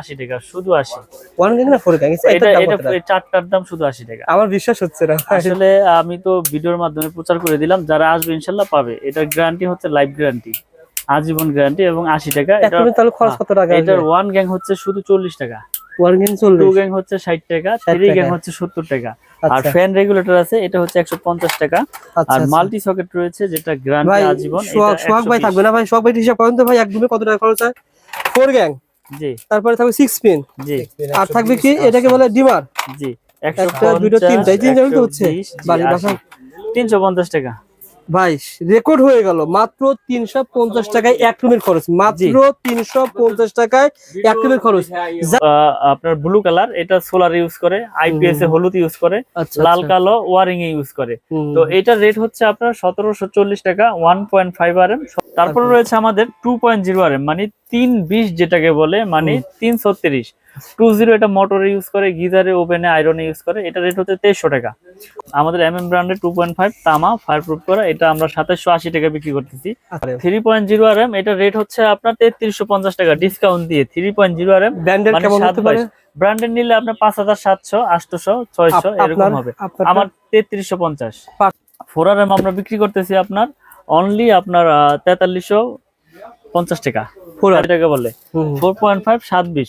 আশি টাকা শুধু আশি। ওয়ান গ্যাং না ফোর গ্যাং এটা এটা চারটার দাম শুধু আশি টাকা। আমার বিশ্বাস হচ্ছে না আসলে আমি তো ভিডিওর মাধ্যমে প্রচার করে দিলাম যারা আসবে ইনশাল্লাহ পাবে। এটার গ্যারান্টি হচ্ছে লাইফ গ্যারান্টি আজীবন গ্যারান্টি এবং আশি টাকা। এটা তাহলে খরচ কত টাকা এটার ওয়ান গ্যাং হচ্ছে শুধু চল্লিশ টাকা। ওয়ান গ্যাং টু গ্যাং হচ্ছে ষাট টাকা 60 থ্রি গ্যাং হচ্ছে সত্তর টাকা। আর আচ্ছা ফ্যান রেগুলেটর আছে এটা হচ্ছে একশো পঞ্চাশ টাকা। আচ্ছা আর আচ্ছা। মাল্টি সকেট রয়েছে যেটা গ্যারান্টি আজীবন সোহাগ ভাই থাকবে না ভাই? সোহাগ ভাই হিসাব করেন তো ভাই একদমই কত টাকা খরচ হয়? ফোর গ্যাং জি। তারপরে থাকবে সিক্স পিন জি। আর থাকবে কি? এটাকে বলে ডিমার। জি। একটা, দুটো, তিনটা, এই তিনটা হচ্ছে। বাড়ির বাসা। তিনশো পঞ্চাশ টাকা। ভাই রেকর্ড হয়ে গেল। মাত্র তিনশো পঞ্চাশ টাকায় এক রুমের খরচ। মাত্র তিনশো পঞ্চাশ টাকায় এক রুমের খরচ। আপনার ব্লু কালার এটা সোলার ইউজ করে আইপিএস এ হলুদ ইউজ করে আচ্ছা লাল কালো ওয়ারিং এ ইউজ করে তো এটার রেট হচ্ছে আপনার সতেরোশো চল্লিশ টাকা one point five R M তারপরে রয়েছে আমাদের two point zero R M মানে তিন বিশ যেটাকে বলে মানে তিন ছত্রিশ টু জিরো এটা মোটরে ইউজ করে গিজারে ওভেনে আয়রনে ইউজ করে। এটা রেট হচ্ছে তেইশশো টাকা। আমাদের এম এম ব্র্যান্ডের টু পয়েন্ট ফাইভ তামা ফায়ার প্রুফ করা। এটা আমরা সাতাশশো আশি টাকা বিক্রি করতেছি। Three point zero R M এটা রেট হচ্ছে আপনার তেত্রিশশো পঞ্চাশ টাকা ডিসকাউন্ট দিয়ে। Three point zero R M ব্র্যান্ডের নিলে আপনার পাঁচ হাজার সাতশো আটশোশো ছয়শো এরকম হবে। আমার তেত্রিশশো পঞ্চাশ। ফোর আর এম আমরা বিক্রি করতেছি আপনার অনলি আপনার তেতাল্লিশশো পঞ্চাশ টাকা। ফোর টাকা বলে। ফোর পয়েন্ট ফাইভ সাত বিশ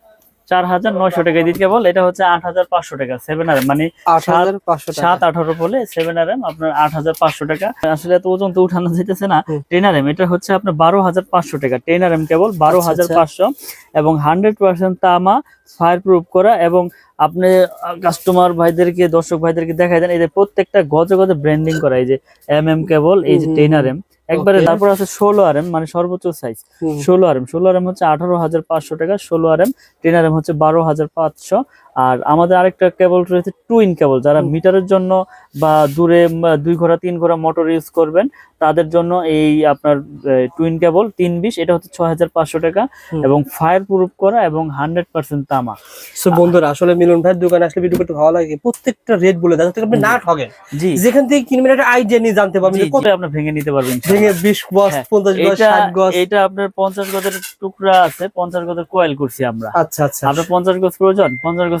চার হাজার নয়শো টাকা। দিতে কেবল এটা হচ্ছে আট হাজার পাঁচশো টাকা সেভেন আর মানে হাজার সাত আঠারো বলে সেভেন আর এম আপনার আট হাজার পাঁচশো টাকা। আসলে এত ওজন তো উঠানো যেতেছে না। টেন আর এম এটা হচ্ছে আপনার বারো হাজার পাঁচশো টাকা। টেন আর এম কেবল বারো আচ্ছা, হাজার আচ্ছা। পাঁচশো। এবং হান্ড্রেড পার্সেন্ট তামা ফায়ার প্রুফ করা এবং আপনি কাস্টমার ভাইদেরকে দর্শক ভাইদেরকে দেখাই দেন এই যে প্রত্যেকটা গজে গজে ব্র্যান্ডিং করা। এই যে এম এম কেবল এই যে টেন আর এম একবারে তারপর আছে ষোলো আর এম মানে সর্বোচ্চ সাইজ ষোলো আর এম ষোলো আর এম হচ্ছে আঠারো হাজার পাঁচশো টাকা ষোলো R M ten R M হচ্ছে বারো হাজার পাঁচশো। আর আমাদের আরেকটা কেবল রয়েছে টুইন কেবল যারা মিটারের জন্য বা দূরে দুই ঘোড়া তিন ঘোড়া মোটর ইউজ করবেন তাদের জন্য এই আপনার টুইন কেবল তিন বিশ এটা হচ্ছে ছয় হাজার পাঁচশো টাকা এবং ফায়ার প্রুফ করা এবং হান্ড্রেড পার্সেন্ট তামা। সো বন্ধুরা আসলে মিলন ভাইয়ের দোকানে আসলে ভিডিও করতে ভালো লাগে। প্রত্যেকটা রেট বলে দেয় আপনি না ঠকেন জি। যেখান থেকে কিনবেন একটা আইডিয়া নিয়ে জানতে পারবেন কত জি, আপনি ভেঙে নিতে পারবেন ভেঙে বিশ গজ হ্যাঁ, পঞ্চাশ গজ ষাট গজ। এটা আপনার পঞ্চাশ গজের টুকরা আছে পঞ্চাশ গজের কোয়েল করছি আমরা। আচ্ছা আচ্ছা। আপনার পঞ্চাশ গজ প্রয়োজন পঞ্চাশ গজ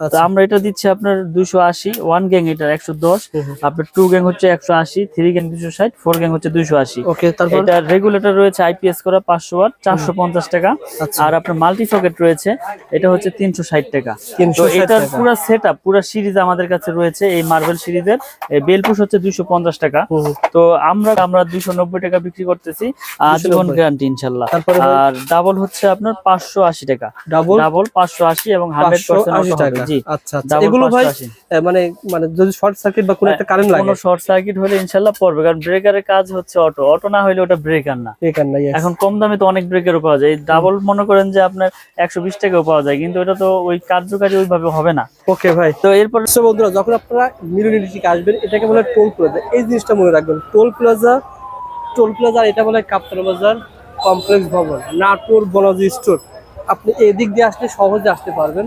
তো আচ্ছা আমরা এটা দিচ্ছি আপনার দুশো আশি ওয়ান গ্যাং একশো দশ। আপনার টু গ্যাং হচ্ছে একশো আশি থ্রি গ্যাং দুশো ষাট ফোর গ্যাং হচ্ছে দুশো আশি। এটা রেগুলেটর রয়েছে আইপিএস করা পাঁচশো ওয়াট চারশো পঞ্চাশ টাকা। আচ্ছা। আর আপনার মাল্টি সকেট রয়েছে এটা হচ্ছে তিনশো ষাট টাকা। তো এটার পুরো সেট আপ পুরো সিরিজ আমাদের কাছে রয়েছে এই মার্বেল সিরিজের বেলপুশ হচ্ছে দুইশো পঞ্চাশ টাকা। তো আমরা আমরা দুইশো নব্বই টাকা বিক্রি করতেছি আজীবন 290 গ্যারান্টি ইনশাল্লাহ। আর ডাবল হচ্ছে আপনার পাঁচশো আশি টাকা। ডাবল ডাবল পাঁচশো আশি এবং হান্ড্রেড পার্সেন্ট জি। আচ্ছা আচ্ছা এগুলো ভাই মানে মানে যদি শর্ট সার্কিট বা কোনো একটা কারেন্ট লাগে? কোনো শর্ট সার্কিট হলে পড়বে কারণ ব্রেকারের কাজ হচ্ছে অটো অটো না হলে ওটা ব্রেকার না। নাই এখন কম দামে তো অনেক ব্রেকেরও পাওয়া যায়। ডাবল মনে করেন যে আপনার একশো বিশ টাকাও পাওয়া যায় কিন্তু এটা তো ওই কার্যকারী ওইভাবে হবে না। ওকে ভাই। তো এরপর বন্ধুরা যখন আপনারা থেকে আসবেন এটাকে বলে টোল প্লাজা এই জিনিসটা মনে রাখবেন টোল প্লাজা টোল প্লাজা এটা বলে কাপ্তান বাজার কমপ্লেক্স ভবন নাটোর বনাজি স্টোর আপনি এদিক দিয়ে আসলে সহজে আসতে পারবেন।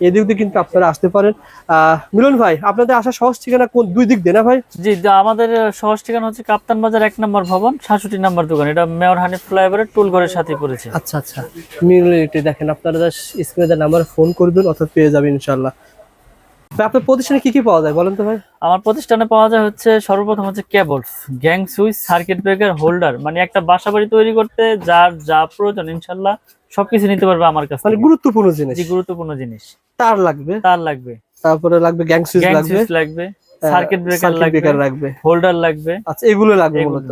এদিক দিয়ে কিন্তু আপনারা আসতে পারেন। মিলন ভাই আপনাদের আসা সহজ ঠিকানা কোন? দুই দিক দিয়ে না ভাই? জি আমাদের সহজ ঠিকানা হচ্ছে কাপ্তান বাজার এক নম্বর ভবন সাতষট্টি নম্বর দোকান। এটা মেয়র হানিফ ফ্লাইওভারের টুল ঘরের সাথে পড়েছে। আচ্ছা আচ্ছা। মিলিনিটি দেখেন আপনারা স্ক্রিনে নাম্বার ফোন করবেন অথবা পেয়ে যাবেন ইনশাল্লাহ আপনার প্রতিষ্ঠানে কি কি পাওয়া যায় বলেন তো ভাই? আমার প্রতিষ্ঠানে পাওয়া যায় হচ্ছে সর্বপ্রথম হচ্ছে cables gang switch circuit breaker holder মানে একটা বাসা বাড়ি তৈরি করতে যার যা প্রয়োজন ইনশাল্লাহ সবকিছু নিতে পারবে আমার কাছে মানে গুরুত্বপূর্ণ জিনিস। জি গুরুত্বপূর্ণ জিনিস। তার লাগবে। তার লাগবে। তারপরে লাগবে গ্যাং সুইচ লাগবে। লাগবে সার্কিট ব্রেকার সার্কিট লাগবে ব্রেকার লাগবে হোল্ডার লাগবে। আচ্ছা এগুলো লাগবে মূলত।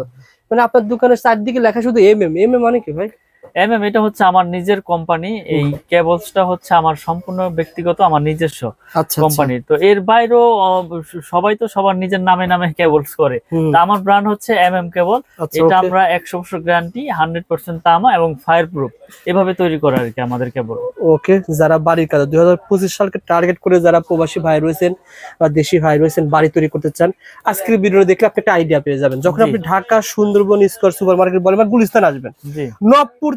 মানে আপনার দোকানের চারদিকে লেখা শুধু এম এম এম এম মানে কি ভাই? এম এম এটা হচ্ছে আমার নিজের কোম্পানি এই কেবলসটা হচ্ছে আমার সম্পূর্ণ ব্যক্তিগত আমার নিজস্ব আচ্ছা কোম্পানির তো এর বাইরেও সবাই তো সবার নিজের নামে নামে কেবলস করে। তা আমার ব্র্যান্ড হচ্ছে এম এম কেবল আচ্ছা এটা আমরা একশো বছর গ্যারান্টি হান্ড্রেড পার্সেন্ট তামা এবং ফায়ার প্রুফ এভাবে তৈরি করা আর কি আমাদের কেবল ওকে যারা বাড়ির কাজ দুই হাজার পঁচিশ সালকে টার্গেট করে যারা প্রবাসী ভাই রয়েছেন বা দেশি ভাই রয়েছেন বাড়ি তৈরি করতে চান আজকের ভিডিও দেখলে আপনি একটা আইডিয়া পেয়ে যাবেন। যখন আপনি Dhaka Sundarban square super market বলেন বা গুলিস্তান আসবেন জি। নবপুর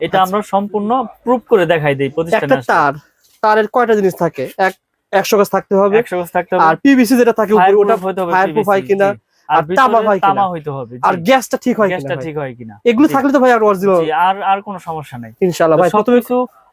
এটা আচ্ছা। আমরা সম্পূর্ণ প্রুফ করে দেখাই দেই প্রতিষ্ঠানে একটা তার তারের কয়টা জিনিস থাকে? এক একশো গাছ থাকতে হবে। একশো গজ থাকতে হবে। আর পিভিসি যেটা থাকে উপরে ওটা হতে হবে ফায়ার প্রুফ হয় কিনা, আর তামা হয় কিনা। তামা হইতে হবে আর গ্যাসটা ঠিক হয় কিনা? গ্যাসটা ঠিক হয় কিনা? এগুলো থাকলে তো ভাই আর অরিজিনাল জি, আর আর কোনো সমস্যা নাই। ইনশাআল্লাহ ভাই প্রথমে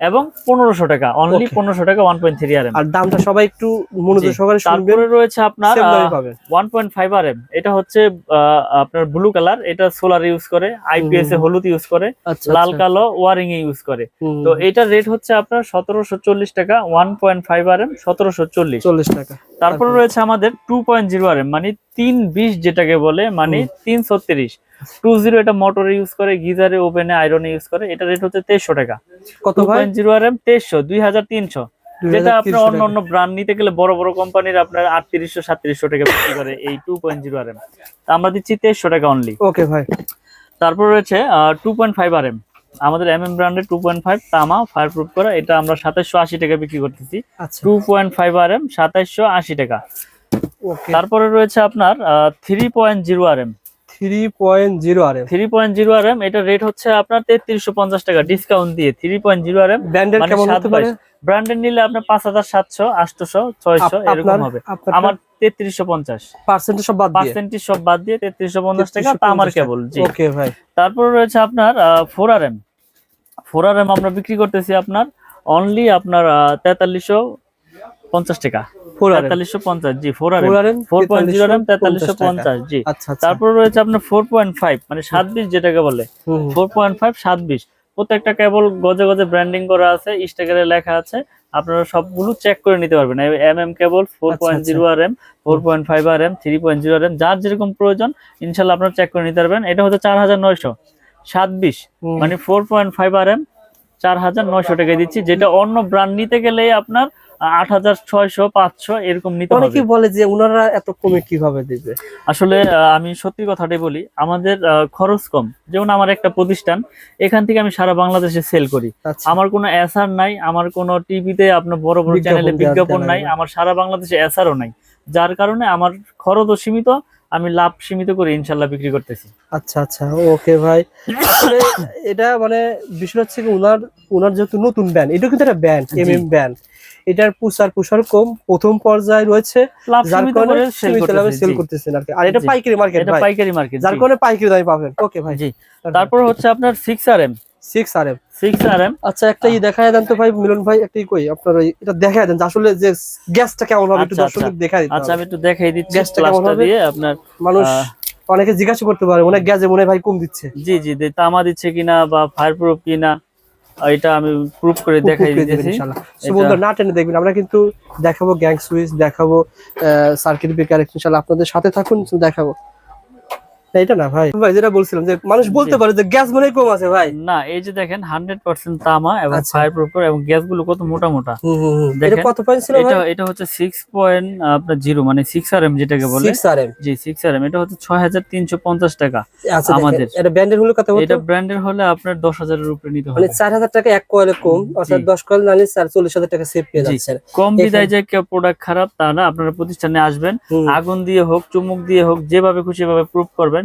এবং পনেরোশো টাকা অনলি পনেরোশো টাকা one point three R M আর দামটা সবাই একটু মনোযোগ সহকারে তারপরে রয়েছে আপনার one point five R M এটা হচ্ছে আপনার ব্লু কালার এটা সোলার ইউজ করে আইপিএস এ হলুদ ইউজ করে আচ্ছা লাল কালো ওয়ারিং এ ইউজ করে। তো এটার রেট হচ্ছে আপনার সতেরোশো চল্লিশ টাকা one point five R M সতেরোশো চল্লিশ। চল্লিশ টাকা। তারপরে তারপরে? রয়েছে আমাদের two point zero R M মানে তিন বিশ যেটাকে বলে মানে তিন ছত্রিশ টু জিরো এটা মোটর ইউজ করে গিজারে ওভেনে আয়রনে ইউজ করে এটা রেট হচ্ছে তেইশশো টাকা। কত ভাই? পয়েন্ট জিরো আর এম তেইশশো দুই হাজার তিনশো। যেটা আপনার অন্য অন্য ব্র্যান্ড নিতে গেলে বড় বড় কোম্পানির আপনার আটত্রিশশো সাতত্রিশশো টাকা বিক্রি করে এই two point zero R M. আমরা দিচ্ছি তেইশশো টাকা অনলি ওকে ভাই। তারপর রয়েছে two point five R M. আমাদের এম এম ব্র্যান্ডের টু পয়েন্ট ফাইভ তামা ফায়ার প্রুফ করা। এটা আমরা সাতাশশো আশি টাকা বিক্রি করতেছি। Two point five R M সাতাশশো আশি টাকা। তারপরে রয়েছে আপনার three point zero R M. Three point zero R M three point zero R M এটা রেট হচ্ছে আপনার তেত্রিশশো পঞ্চাশ টাকা ডিসকাউন্ট দিয়ে three point zero R M ব্র্যান্ডের কেমন হতে পারে? ব্র্যান্ডের নিলে আপনার পাঁচ হাজার সাতশো আটশোশো ছয়শো এরকম হবে। আমার তেত্রিশশো পঞ্চাশ। পার্সেন্টেজ সব বাদ পার্সেন্টেজ সব বাদ দিয়ে তেত্রিশশো পঞ্চাশ টাকা তা আমার কেবল জি। ওকে ভাই। তারপর রয়েছে আপনার four R M four R M আমরা বিক্রি করতেছি আপনার অনলি আপনার তেতাল্লিশশো পঞ্চাশ টাকা। তেতাল্লিশশো পঞ্চাশ জি four four M four point zero M তেতাল্লিশশো পঞ্চাশ জি। আচ্ছা আচ্ছা। তারপর রয়েছে আপনার ফোর পয়েন্ট ফাইভ মানে সাত বিশ যেটাকে বলে। হুম, হুম। ফোর পয়েন্ট ফাইভ সাত বিশ। প্রত্যেকটা কেবল গজে গজে ব্র্যান্ডিং করা আছে স্টিকারে লেখা আছে। আপনারা সবগুলো চেক করে নিতে পারবেন। M M cable four point zero R M four point five R M three point zero R M যার যেরকম প্রয়োজন ইনশাল্লাহ আপনারা চেক করে নিতে পারবেন। এটা হচ্ছে চার হাজার নয়শো সাত বিশ। মানে four point five R M চার হাজার নয়শো টাকায় দিচ্ছি যেটা অন্য ব্র্যান্ড নিতে গেলে আপনার আট হাজার ছয়শো পাঁচশো এরকম নিতে অনেকেই বলে যে ওনারা এত কমে কীভাবে দিবে? আসলে আমি সত্যি কথাটাই বলি আমাদের খরচ কম। যেমন আমার একটা প্রতিষ্ঠান এখান থেকে আমি সারা বাংলাদেশে সেল করি। আচ্ছা। আমার কোনো এসআর নাই আমার কোনো টিভিতে আপনার বড় বড় চ্যানেলে বিজ্ঞাপন নাই। আমার সারা বাংলাদেশে এসআরও নাই। যার কারণে আমার খরচও সীমিত আমি লাভ সীমিত করে ইনশাল্লাহ বিক্রি করতেছি। আচ্ছা আচ্ছা ওকে ভাই। এটা মানে বিষয় হচ্ছে উনার উনার যেহেতু নতুন ব্যান্ড এটা কিন্তু একটা ব্যান্ড। এম এম ব্যান্ড এটার প্রচার প্রসার কম প্রথম পর্যায়ে রয়েছে লাভ যার সীমিত কারণে করে সেল সীমিত লাভে সেল করতেছেন আর কি। আর এটা পাইকারি মার্কেট এটা পাইকারি মার্কেট যার কারণে পাইকারি দামে পাবেন। ওকে ভাই। জি। তারপর। হচ্ছে আপনার six R M six R M six R M আচ্ছা একটা ই দেখায় দেন তো ভাই মিলন ভাই একটা কই আপনার ওই এটা দেখায় দেন যে আসলে যে গ্যাসটা কেমন হবে একটু আচ্ছা, দর্শকদের আচ্ছা। দেখাই দিতে আচ্ছা আমি একটু দেখাই দিচ্ছি গ্যাসটা কেমন হবে? আপনার মানুষ অনেকে জিজ্ঞাসা করতে পারে অনেক গ্যাসে মনে ভাই কম দিচ্ছে। জি জি তামা দিচ্ছে কিনা বা ফায়ার প্রুফ কিনা এটা আমি প্রুফ করে দেখাই দিতেছি। বন্ধুরা না টেনে দেখবেন আমরা কিন্তু দেখাবো গ্যাং সুইচ দেখাবো সার্কিট ব্রেকার ইনশাআল্লাহ। আপনাদের সাথে থাকুন দেখাবো। এটা না ভাই। ভাই যেটা বলছিলাম যে মানুষ বলতে পারে যে গ্যাস মনে কম আছে ভাই। না এই যে দেখেন হান্ড্রেড পার্সেন্ট তামা এবং আচ্ছা। ফায়ার প্রুফ এবং গ্যাসগুলো কত মোটা মোটা। এটা কত পয়েন্ট ছিল এটা এটা হচ্ছে সিক্স পয়েন্ট আপনার মানে যেটাকে বলে। 6 আরএম জি সিক্স আর এম এটা হচ্ছে ছয় হাজার তিনশো পঞ্চাশ টাকা আচ্ছা আমাদের। এটা ব্র্যান্ডের হলো কত এটা ব্র্যান্ডের হলে আপনার দশ হাজারের উপরে নিতে মানে হবে 4000 টাকা এক কয়েলে কম অর্থাৎ 10 কয়েল নালে 44000 টাকা সেভ পেয়ে। যাচ্ছেন কম বিদায় যে প্রোডাক্ট খারাপ তা না আপনারা প্রতিষ্ঠানে আসবেন আগুন দিয়ে হোক চুমুক দিয়ে হোক যেভাবে খুশি ভাবে প্রুফ করবেন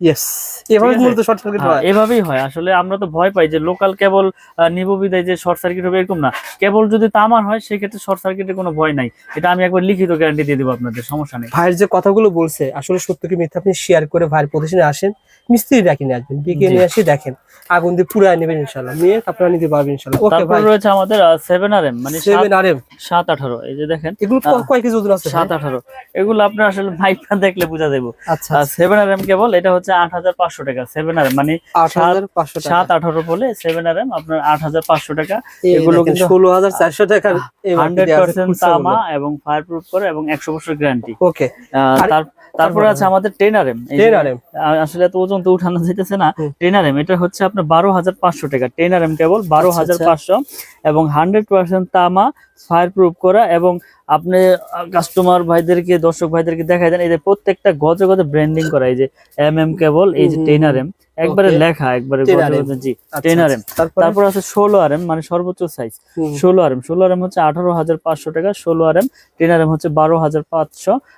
ইয়েস এভাবে আছে? মূলত শর্ট সার্কিট হ্যাঁ, এভাবেই আসলে আমরা তো ভয় পাই যে লোকাল কেবল নিব বিদায় যে শর্ট সার্কিট হবে এরকম না। কেবল যদি তামার হয় সেক্ষেত্রে শর্ট সার্কিটের কোনো ভয় নাই। এটা আমি একবার লিখিত গ্যারান্টি দিয়ে দেবো আপনাদের সমস্যা নেই। ভাইয়ের যে কথাগুলো বলছে আসলে সত্য কি মিথ্যা আপনি শেয়ার করে ভাইয়ের প্রতিষ্ঠানে আসেন মিস্ত্রি ডাকি নিয়ে আসবেন ডেকে নিয়ে আসি দেখেন আগুন দিয়ে পুরাই নেবেন ইনশাল্লাহ নিয়ে আপনারা নিতে পারবেন ইনশাল্লাহ ওকে ভাই রয়েছে আমাদের সেভেন আর এম মানে এই যে দেখেন। এগুলো ক- কয় কেজি ওজন আছে সাত আঠারো। এগুলো আপনার আসলে মাইকটা দেখলে বোঝা যাব আচ্ছা সেভেন আর এম কেবল এটা হচ্ছে আট হাজার পাঁচশো টাকা সেভেন আর এম মানে সাত আঠারো বলে সেভেন আর এম আপনার আট হাজার পাঁচশো টাকা। এগুলো কিন্তু ষোলো হাজার চারশো টাকার হান্ড্রেড পার্সেন্ট তামা এবং ফায়ার প্রুফ করে এবং একশো বছর গ্যারান্টি ওকে আর- তারপরে আছে আমাদের ten R M ten R M আসলে এত ওজন তো উঠানো যাইতেছে না। হুম। টেন আর এম এটা হচ্ছে আপনার বারো হাজার পাঁচশো টাকা। টেন আর এম কেবল বারো আচ্ছা, হাজার আচ্ছা। পাঁচশো এবং হান্ড্রেড পার্সেন্ট তামা ফায়ার প্রুফ করা এবং আপনি কাস্টমার ভাইদেরকে দর্শক ভাইদেরকে দেখাই দেন। এই যে প্রত্যেকটা গজে গজে ব্র্যান্ডিং করা। এই যে এম এম কেবল এই যে হুম, টেন আর এম একবারে লেখা একবারে 10 গজে জি আচ্ছা, টেন আর এম আচ্ছা। তারপর আছে ষোলো আর এম মানে সর্বোচ্চ সাইজ ষোলো আর এম ষোলো আর এম হচ্ছে আঠারো হাজার পাঁচশো টাকা ষোলো R M ten R M হচ্ছে বারো হাজার পাঁচশো।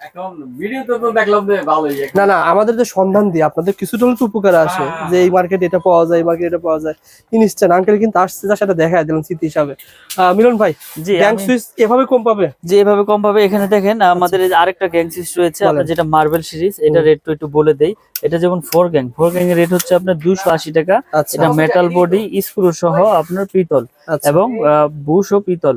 এখন ভিডিওতে তো দেখলাম যে না না আমাদের যে সন্ধান দিয়ে আপনাদের কিছুটা হলে তো উপকার আসে হ্যাঁ। যে এই মার্কেট এটা পাওয়া যায় এই মার্কেট এটা পাওয়া যায়। ইনস্ট্যান্ট আঙ্কেল কিন্তু আসছে যার সাথে দেখা দিলাম স্মৃতি হিসাবে। মিলন ভাই জি গ্যাং সুইচ এভাবে কম পাবে? যে এভাবে কম পাবে। এখানে দেখেন আমাদের আরেকটা গ্যাং সিরিজ রয়েছে আপনার যেটা মার্বেল সিরিজ এটা রেট তো একটু বলে দেই। এটা যেমন ফোর গ্যাং ফোর গ্যাং এর রেট হচ্ছে আপনার দুশো আশি টাকা। আচ্ছা। এটা মেটাল বডি স্ক্রু সহ আপনার পিতল আচ্ছা। এবং বুশ ও পিতল।